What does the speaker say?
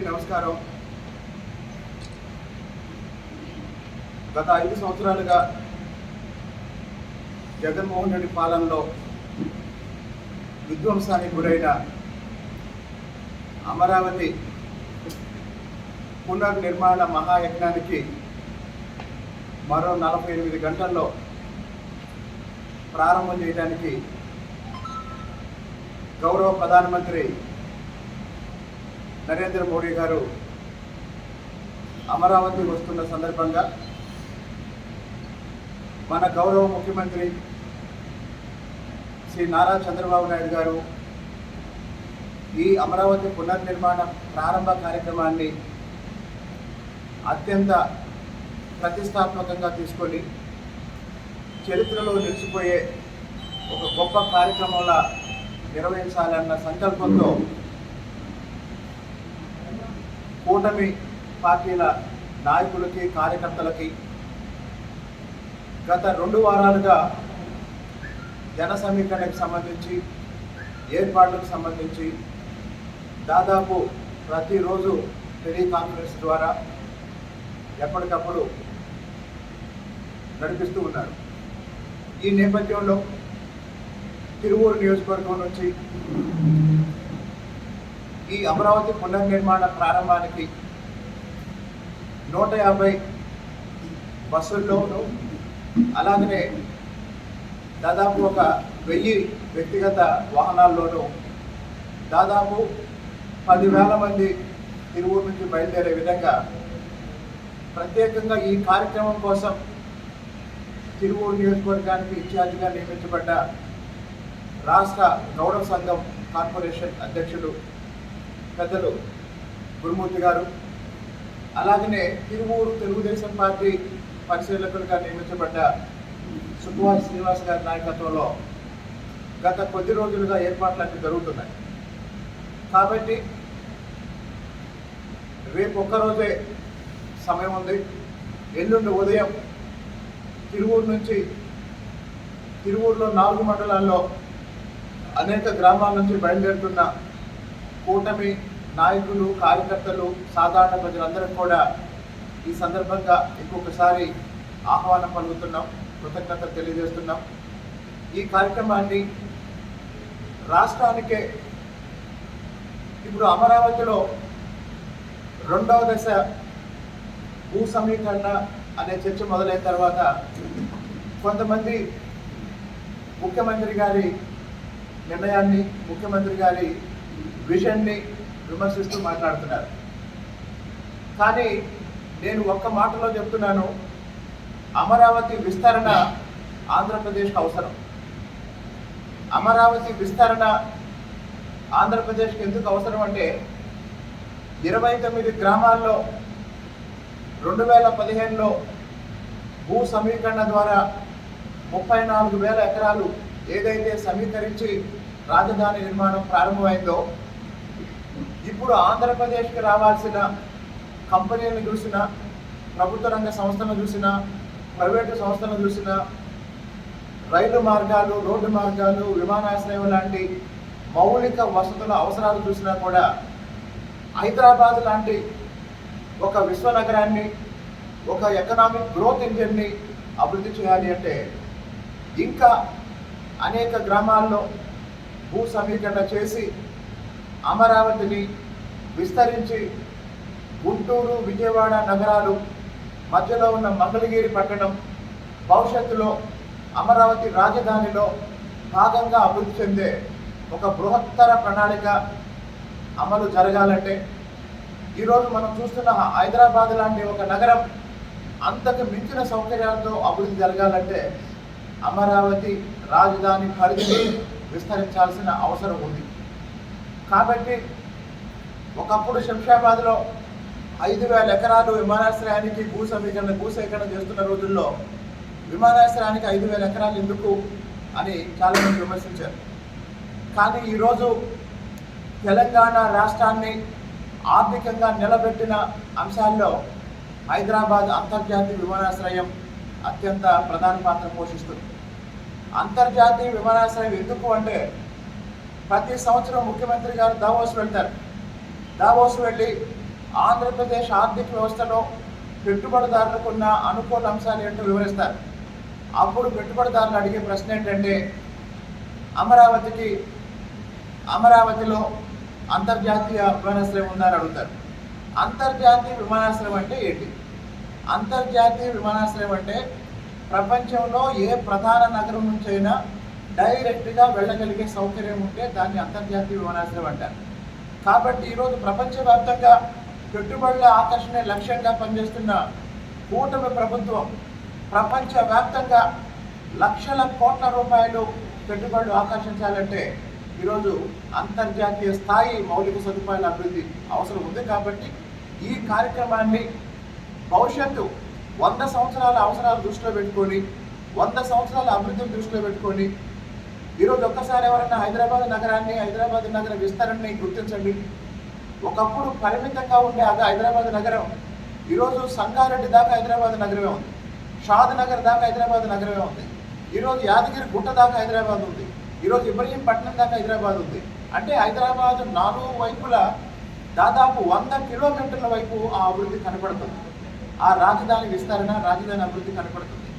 అందరికీ నమస్కారం. గత ఐదు సంవత్సరాలుగా జగన్మోహన్ రెడ్డి పాలనలో విధ్వంసానికి గురైన అమరావతి పునర్నిర్మాణ మహాయజ్ఞానికి మరో నలభై ఎనిమిది గంటల్లో ప్రారంభం చేయడానికి గౌరవ ప్రధానమంత్రి నరేంద్ర మోడీ గారు అమరావతి వస్తున్న సందర్భంగా మన గౌరవ ముఖ్యమంత్రి శ్రీ నారా చంద్రబాబు నాయుడు గారు ఈ అమరావతి పునర్నిర్మాణ ప్రారంభ కార్యక్రమాన్ని అత్యంత ప్రతిష్టాత్మకంగా తీసుకొని చరిత్రలో నిలిచిపోయే ఒక గొప్ప కార్యక్రమంలా నిర్వహించాలన్న సంకల్పంతో కూటమి పార్టీల నాయకులకి కార్యకర్తలకి గత రెండు వారాలుగా జన సమీకరణకు సంబంధించి ఏర్పాట్లకు సంబంధించి దాదాపు ప్రతిరోజు టెలికాన్ఫరెన్స్ ద్వారా ఎప్పటికప్పుడు నడిపిస్తూ ఉన్నారు. ఈ నేపథ్యంలో తిరువూరు నియోజకవర్గం నుంచి ఈ అమరావతి పునర్నిర్మాణ ప్రారంభానికి నూట యాభై బస్సుల్లోనూ అలాగనే దాదాపు ఒక వెయ్యి వ్యక్తిగత వాహనాల్లోనూ దాదాపు పదివేల మంది తిరువూరు నుంచి బయలుదేరే విధంగా ప్రత్యేకంగా ఈ కార్యక్రమం కోసం తిరువూరు నియోజకవర్గానికి ఇన్ఛార్జిగా నియమించబడ్డ రాష్ట్ర గౌరవ సంఘం కార్పొరేషన్ అధ్యక్షుడు పెద్దలు గురుమూర్తి గారు అలాగనే తిరువూరు తెలుగుదేశం పార్టీ పరిశీలకులుగా నియమించబడ్డ సుభాష్ శ్రీనివాస్ గారి నాయకత్వంలో గత కొద్ది రోజులుగా ఏర్పాట్లన్నీ జరుగుతున్నాయి. కాబట్టి రేపు ఒక్కరోజే సమయం ఉంది. ఎల్లుండి ఉదయం తిరువూరు నుంచి తిరువూరులో నాలుగు మండలాల్లో అనేక గ్రామాల నుంచి బయలుదేరుతున్న కూటమి నాయకులు కార్యకర్తలు సాధారణ ప్రజలందరూ కూడా ఈ సందర్భంగా ఇంకొకసారి ఆహ్వానం పలుకుతున్నాం కృతజ్ఞత తెలియజేస్తున్నాం. ఈ కార్యక్రమాన్ని రాష్ట్రానికే ఇప్పుడు అమరావతిలో రెండవ దశ భూ సమీకరణ అనే చర్చ మొదలైన తర్వాత కొంతమంది ముఖ్యమంత్రి గారి నిర్ణయాన్ని ముఖ్యమంత్రి గారి విజన్ని విమర్శిస్తూ మాట్లాడుతున్నారు. కానీ నేను ఒక్క మాటలో చెప్తున్నాను అమరావతి విస్తరణ ఆంధ్రప్రదేశ్కు అవసరం. అమరావతి విస్తరణ ఆంధ్రప్రదేశ్కి ఎందుకు అవసరం అంటే ఇరవై తొమ్మిది గ్రామాల్లో రెండు వేల పదిహేనులో భూ సమీకరణ ద్వారా ముప్పై నాలుగు వేల ఎకరాలు ఏదైతే సమీకరించి రాజధాని నిర్మాణం ప్రారంభమైందో ఇప్పుడు ఆంధ్రప్రదేశ్కి రావాల్సిన కంపెనీలను చూసినా ప్రభుత్వ రంగ సంస్థలను చూసినా ప్రైవేటు సంస్థలను చూసినా రైలు మార్గాలు రోడ్డు మార్గాలు విమానాశ్రయం లాంటి మౌలిక వసతుల అవసరాలు చూసినా కూడా హైదరాబాద్ లాంటి ఒక విశ్వనగరాన్ని ఒక ఎకనామిక్ గ్రోత్ ఇంజిన్ని అభివృద్ధి చేయాలి అంటే ఇంకా అనేక గ్రామాల్లో భూ సమీకరణ చేసి అమరావతిని విస్తరించి గుంటూరు విజయవాడ నగరాలు మధ్యలో ఉన్న మంగళగిరి పట్టణం భవిష్యత్తులో అమరావతి రాజధానిలో భాగంగా అభివృద్ధి చెందే ఒక బృహత్తర ప్రణాళిక అమలు జరగాలంటే ఈరోజు మనం చూస్తున్న హైదరాబాద్ లాంటి ఒక నగరం అంతకు మించిన సౌకర్యాలతో అభివృద్ధి జరగాలంటే అమరావతి రాజధాని పరిధిని విస్తరించాల్సిన అవసరం ఉంది. కాబట్టి ఒకప్పుడు శంషాబాద్లో ఐదు వేల ఎకరాలు విమానాశ్రయానికి భూ సమీకరణ భూసేకరణ చేస్తున్న రోజుల్లో విమానాశ్రయానికి ఐదు వేల ఎకరాలు ఎందుకు అని చాలామంది విమర్శించారు. కానీ ఈరోజు తెలంగాణ రాష్ట్రాన్ని ఆర్థికంగా నిలబెట్టిన అంశాల్లో హైదరాబాద్ అంతర్జాతీయ విమానాశ్రయం అత్యంత ప్రధాన పాత్ర పోషిస్తుంది. అంతర్జాతీయ విమానాశ్రయం ఎందుకు అంటే ప్రతి సంవత్సరం ముఖ్యమంత్రి గారు దావోస్ వెళ్తారు. దావోస్ వెళ్ళి ఆంధ్రప్రదేశ్ ఆర్థిక వ్యవస్థలో పెట్టుబడిదారులకు ఉన్న అనుకూల అంశాలు ఏంటో వివరిస్తారు. అప్పుడు పెట్టుబడిదారులు అడిగే ప్రశ్న ఏంటంటే అమరావతికి అమరావతిలో అంతర్జాతీయ విమానాశ్రయం ఉందని అడుగుతారు. అంతర్జాతీయ విమానాశ్రయం అంటే ఏంటి? అంతర్జాతీయ విమానాశ్రయం అంటే ప్రపంచంలో ఏ ప్రధాన నగరం నుంచైనా డైరెక్ట్గా వెళ్ళగలిగే సౌకర్యం ఉంటే దాన్ని అంతర్జాతీయ విమానాశ్రయం అంటారు. కాబట్టి ఈరోజు ప్రపంచవ్యాప్తంగా పెట్టుబడుల ఆకర్షణ లక్ష్యంగా పనిచేస్తున్న కూటమి ప్రభుత్వం ప్రపంచవ్యాప్తంగా లక్షల కోట్ల రూపాయలు పెట్టుబడులు ఆకర్షించాలంటే ఈరోజు అంతర్జాతీయ స్థాయి మౌలిక సదుపాయాల అభివృద్ధి అవసరం ఉంది కాబట్టి ఈ కార్యక్రమాన్ని భవిష్యత్తు వంద సంవత్సరాల అవసరాలు దృష్టిలో పెట్టుకొని వంద సంవత్సరాల అభివృద్ధిని దృష్టిలో పెట్టుకొని ఈరోజు ఒక్కసారి ఎవరైనా హైదరాబాద్ నగరాన్ని హైదరాబాద్ నగర విస్తరణని గుర్తించండి. ఒకప్పుడు పరిమితంగా ఉండే అది హైదరాబాద్ నగరం ఈరోజు సంగారెడ్డి దాకా హైదరాబాద్ నగరమే ఉంది. షాద్ నగర్ దాకా హైదరాబాద్ నగరమే ఉంది. ఈరోజు యాదగిరి గుట్ట దాకా హైదరాబాద్ ఉంది. ఈరోజు ఇబ్రహీంపట్నం దాకా హైదరాబాద్ ఉంది. అంటే హైదరాబాద్ నాలుగు వైపులా దాదాపు వంద కిలోమీటర్ల వైపు ఆ అభివృద్ధి కనపడుతుంది. ఆ రాజధాని విస్తరణ రాజధాని అభివృద్ధి కనపడుతుంది.